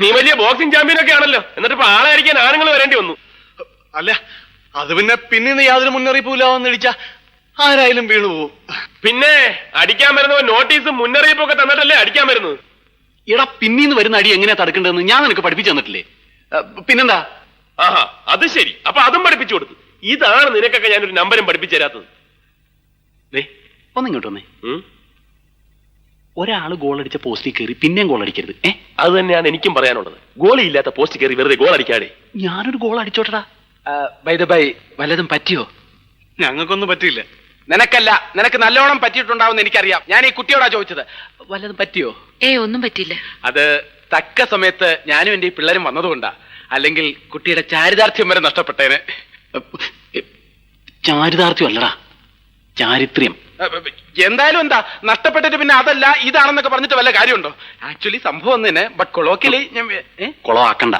നീ വലിയ boxing champion ഒക്കെ ആണല്ലോ. എന്നിട്ട് ഇപ്പൊ ആളെ അടിക്കാൻ ആണുങ്ങൾ വരേണ്ടി വന്നു. അല്ല അത് പിന്നെ പിന്നെ യാതൊരു മുന്നറിയിപ്പും ഇല്ലാവെന്നടിച്ച ആരായാലും വീണു പോവും. പിന്നെ അടിക്കാൻ വരുന്നവൻ നോട്ടീസും മുന്നറിയിപ്പും ഒക്കെ തന്നിട്ടല്ലേ അടിക്കാൻ വരുന്നത്? എടാ പിന്നീന്ന് വരുന്ന അടി എങ്ങനെയാ തടുക്കേണ്ടതെന്ന് ഞാൻ നിനക്ക് പഠിപ്പിച്ചു തന്നിട്ടില്ലേ? പിന്നെന്താ? ആഹാ അത് ശരി. അപ്പൊ അതും പഠിപ്പിച്ചു കൊടുത്തു. ഇതാണ് നിനക്കൊക്കെ ഞാനൊരു നമ്പരും പഠിപ്പിച്ചു തരാത്തത്. ദേ. ഒന്നിങ്ങോട്ട് വന്നേ. ഉം? ഒരാൾ ഗോൾ അടിച്ച പോസ്റ്റിൽ കയറി പിന്നെയും ഗോൾ അടിക്കരുത്. ഏ? അത് തന്നെയാണ് എനിക്കും പറയാനുള്ളത്. ഗോളി ഇല്ലാത്ത പോസ്റ്റ് കയറി വെറുതെ ഗോൾ അടിക്കാടെ ഞാനൊരു ഗോൾ അടിച്ചോട്ടടാ. ബൈ ദ ബൈ വല്ലതും പറ്റിയോ? ഞങ്ങൾക്കൊന്നും പറ്റിയില്ല. നിനക്കല്ല നിനക്ക് നല്ലോണം പറ്റിയിട്ടുണ്ടാവുമെന്ന് എനിക്കറിയാം. ഞാൻ ഈ കുട്ടിയോടാ ചോദിച്ചത്. വല്ലതും പറ്റിയോ? ഏ ഒന്നും പറ്റിയില്ല. അത് തക്ക സമയത്ത് ഞാനും എന്റെ ഈ പിള്ളേരും വന്നതുകൊണ്ടാ. അല്ലെങ്കിൽ കുട്ടിയുടെ ചാരിതാർത്ഥ്യം വരെ നഷ്ടപ്പെട്ടേനെ. ചാരിതാർത്ഥ്യം അല്ലടാ ചാരിത്രം എന്തായാലും എന്താ നഷ്ടപ്പെട്ടിട്ട് പിന്നെ അതല്ല ഇതാണെന്നൊക്കെ പറഞ്ഞിട്ട് വല്ല കാര്യമുണ്ടോ? ആക്ച്വലി സംഭവം തന്നെ ബട്ട് കൊളോക്കിയലി ഞാൻ കൊളോ കുളമാക്കണ്ട